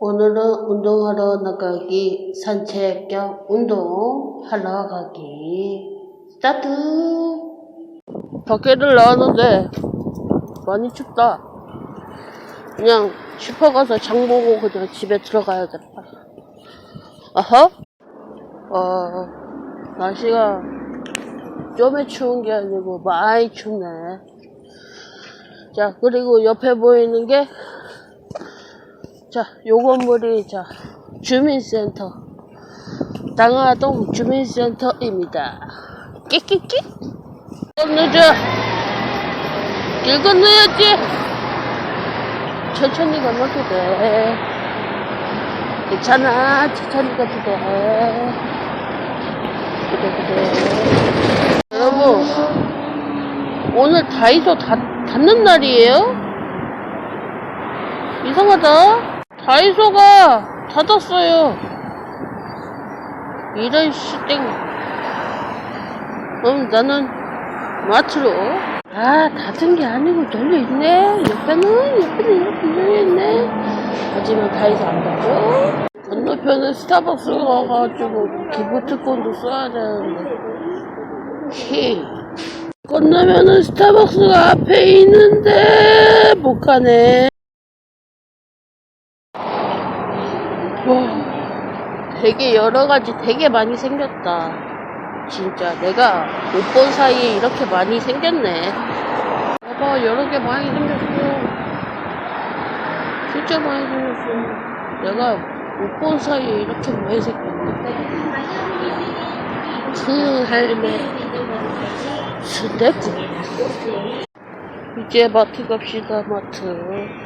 오늘은 운동하러 나가기, 산책 겸 운동하러 가기. 스타트! 밖에를 나왔는데, 많이 춥다. 그냥 슈퍼 가서 장 보고 그냥 집에 들어가야겠다. 아하? 어, 날씨가 좀에 추운 게 아니고 많이 춥네. 자, 그리고 옆에 보이는 게, 자, 요 건물이, 자, 주민센터. 당화동 주민센터입니다. 끼끼끼! 건너자! 길 건너야지! 천천히 건너도 돼. 괜찮아, 천천히 가도 돼. 그래, 그래. 여러분, 오늘 다이소 다, 닫는 날이에요? 이상하다. 다이소가 닫았어요. 이런 시땡. 그럼 나는 마트로. 아, 닫은 게 아니고 열려있네. 옆에는, 옆에는 이렇게 열려있네. 하지만 다이소 안 닫고. 건너편에 스타벅스 가가지고 기프트콘도 써야 되는데. 히. 건너면은 스타벅스가 앞에 있는데 못 가네. 와, 되게 여러 가지 되게 많이 생겼다. 진짜 내가 못 본 사이에 이렇게 많이 생겼네. 봐봐, 여러 개 많이 생겼어. 진짜 많이 생겼어. 내가 못 본 사이에 이렇게 많이 생겼네. 그 할매. 순대국. 이제 마트 갑시다, 마트.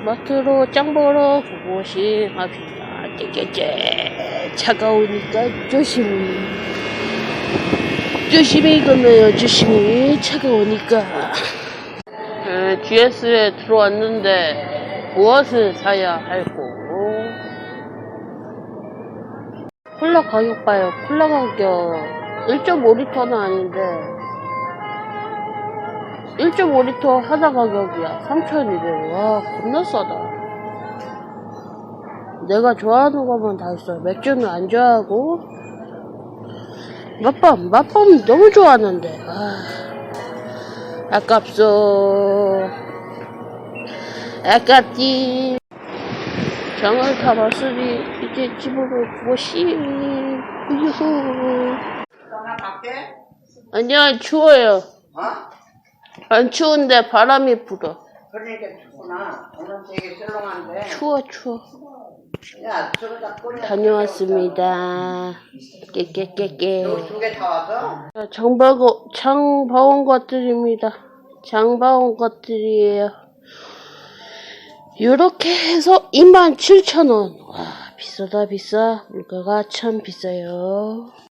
마트로 짱 보러 고고싱 합시다. 째째째. 차가우니까 조심히. 조심히 건너요, 조심히. 차가우니까. 에, GS에 들어왔는데, 무엇을 사야 할고? 콜라 가격 봐요. 콜라 가격 1.5리터는 아닌데 1.5리터 하나 가격이야. 3,200원. 와, 겁나 싸다. 내가 좋아하는 것만 다 있어. 맥주는 안 좋아하고. 맛밤, 맛밤 너무 좋아하는데. 아, 아깝소. 아깝지. 장을 다 봤으니, 이제 집으로 고시. 유후. 아니야, 추워요. 어? 안 추운데 바람이 불어. 그러니까 춥구나. 오늘 되게 썰렁한데. 추워, 추워. 다녀왔습니다. 깨깨깨깨. 두개 다 와서? 자, 장바고, 장 봐온 것들입니다. 장 봐온 것들이에요. 요렇게 해서 27,000원. 와, 비싸다, 비싸. 물가가 참 비싸요.